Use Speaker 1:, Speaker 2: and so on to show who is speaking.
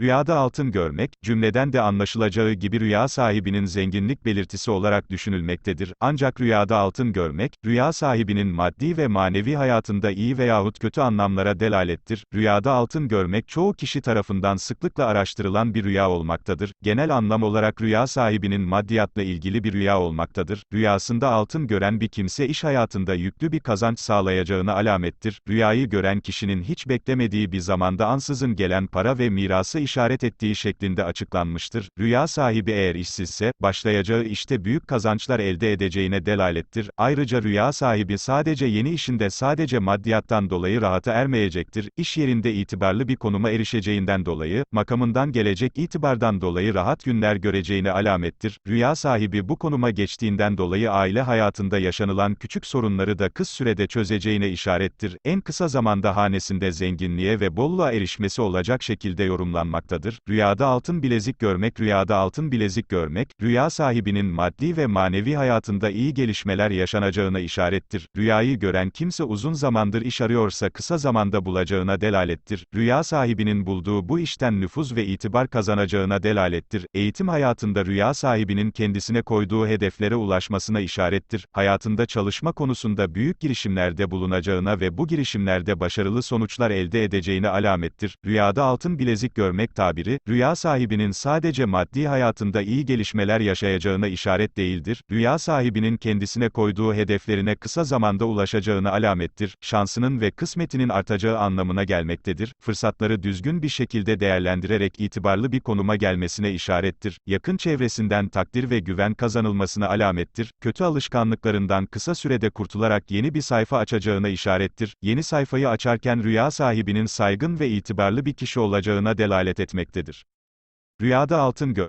Speaker 1: Rüyada altın görmek, cümleden de anlaşılacağı gibi rüya sahibinin zenginlik belirtisi olarak düşünülmektedir. Ancak rüyada altın görmek, rüya sahibinin maddi ve manevi hayatında iyi veyahut kötü anlamlara delalettir. Rüyada altın görmek çoğu kişi tarafından sıklıkla araştırılan bir rüya olmaktadır. Genel anlam olarak rüya sahibinin maddiyatla ilgili bir rüya olmaktadır. Rüyasında altın gören bir kimse iş hayatında yüklü bir kazanç sağlayacağına alamettir. Rüyayı gören kişinin hiç beklemediği bir zamanda ansızın gelen para ve mirası işaret ettiği şeklinde açıklanmıştır. Rüya sahibi eğer işsizse, başlayacağı işte büyük kazançlar elde edeceğine delalettir. Ayrıca rüya sahibi sadece yeni işinde sadece maddiyattan dolayı rahata ermeyecektir. İş yerinde itibarlı bir konuma erişeceğinden dolayı, makamından gelecek itibardan dolayı rahat günler göreceğine alamettir. Rüya sahibi bu konuma geçtiğinden dolayı aile hayatında yaşanılan küçük sorunları da kısa sürede çözeceğine işarettir. En kısa zamanda hanesinde zenginliğe ve bolluğa erişmesi olacak şekilde yorumlanmaktadır. Rüyada altın bilezik görmek Rüyada altın bilezik görmek, rüya sahibinin maddi ve manevi hayatında iyi gelişmeler yaşanacağına işarettir. Rüyayı gören kimse uzun zamandır iş arıyorsa kısa zamanda bulacağına delalettir. Rüya sahibinin bulduğu bu işten nüfuz ve itibar kazanacağına delalettir. Eğitim hayatında rüya sahibinin kendisine koyduğu hedeflere ulaşmasına işarettir. Hayatında çalışma konusunda büyük girişimlerde bulunacağına ve bu girişimlerde başarılı sonuçlar elde edeceğine alamettir. Rüyada altın bilezik görmek tabiri, rüya sahibinin sadece maddi hayatında iyi gelişmeler yaşayacağına işaret değildir. Rüya sahibinin kendisine koyduğu hedeflerine kısa zamanda ulaşacağına alamettir. Şansının ve kısmetinin artacağı anlamına gelmektedir. Fırsatları düzgün bir şekilde değerlendirerek itibarlı bir konuma gelmesine işarettir. Yakın çevresinden takdir ve güven kazanılmasına alamettir. Kötü alışkanlıklarından kısa sürede kurtularak yeni bir sayfa açacağına işarettir. Yeni sayfayı açarken rüya sahibinin saygın ve itibarlı bir kişi olacağına delalet etmektedir. Rüyada altın gö